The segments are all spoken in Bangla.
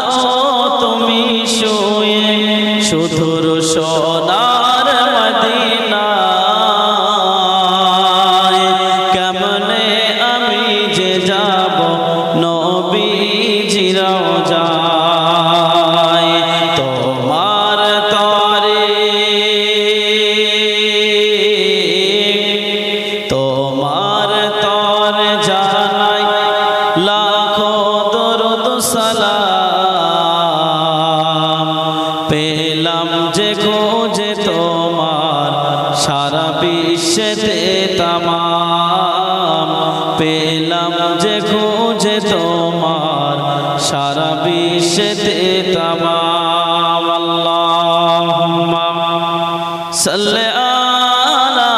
আছো তুমি শুয়ে শুধুর সোনার পেলাম যে খোঁজে তোমার সারা বিশ্বেতে তামাম পেলাম যে খোঁজে তোমার সারা বিশ্বেতে তামাম আল্লাহুম্মা সাল্লি আলা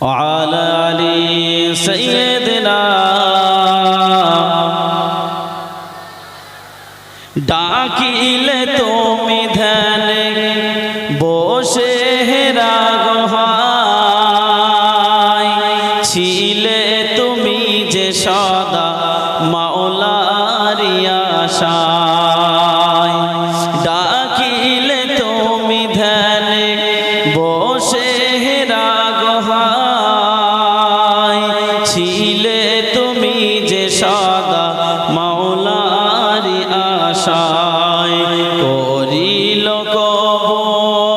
وعلى آل سيدنا ডাকিলে তুমি ধ্যানে বসে রাগহাই ছিলে তুমি যে সদা করিল কবল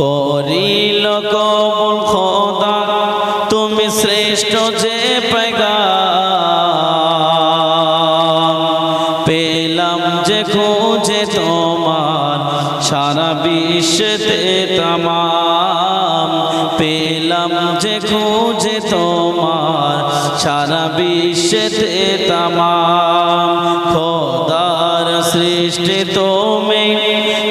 করিল কবল খোদা, তুমি শ্রেষ্ঠ যে পেগা পেলাম যে খোঁজে তোমার, সারা বিশ্বেতে তামাম। পেলাম যে খোঁজে তোমার, সারা বিশ্বেতে খোদার সৃষ্টি তুমি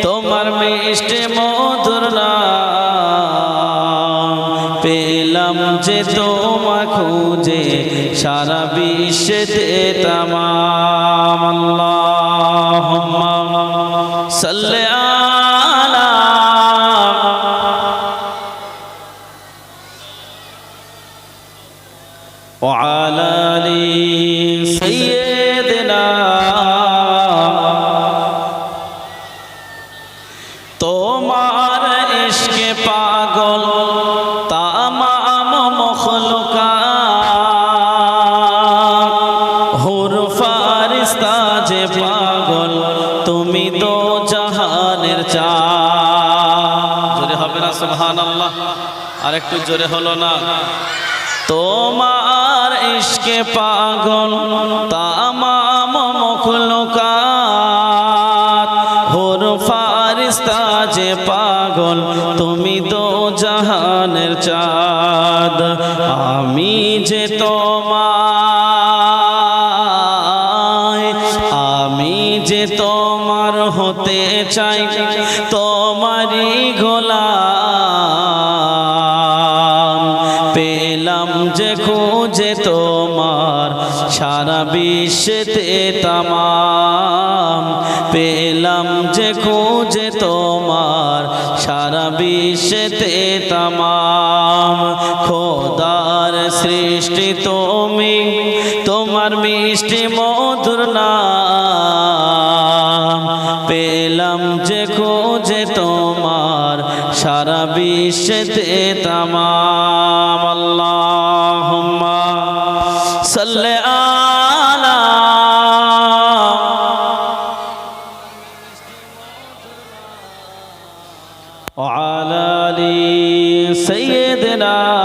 তোমার মিষ্টি মধুর নাম পেলাম যে তোমা খুঁজে সারা বিশ্বেতে তামাম আল্লাহুম্মা সাল্লি আলা وعلى آل ফারিস্তা যে পাগল, তুমি তো জাহানের চা জোরে হবে না, সুবহানাল্লাহ। আর একটু জোরে হলো না। তোমার ইশকে পাগল তামাম মখলুকাত হুর ফারিস্তা যে পাগল, তুমি তো জাহানের চাঁদ। আমি যে তোমার তোমার হতে চাই, তোমারই গোলাম। পেলাম যে খুঁজে তোমার সারা বিশ্বেতে তামাম। পেলাম যে খুঁজে তোমার সারা বিশ্বেতে তামাম। খোদার সৃষ্টি তুমি, তোমার মিষ্টি মধুর নাম। খোঁজে তোমার সারা বিশ্বেতে তামাম আল্লাহুম্মা সাল্লি আলা وعلى آل سيدنا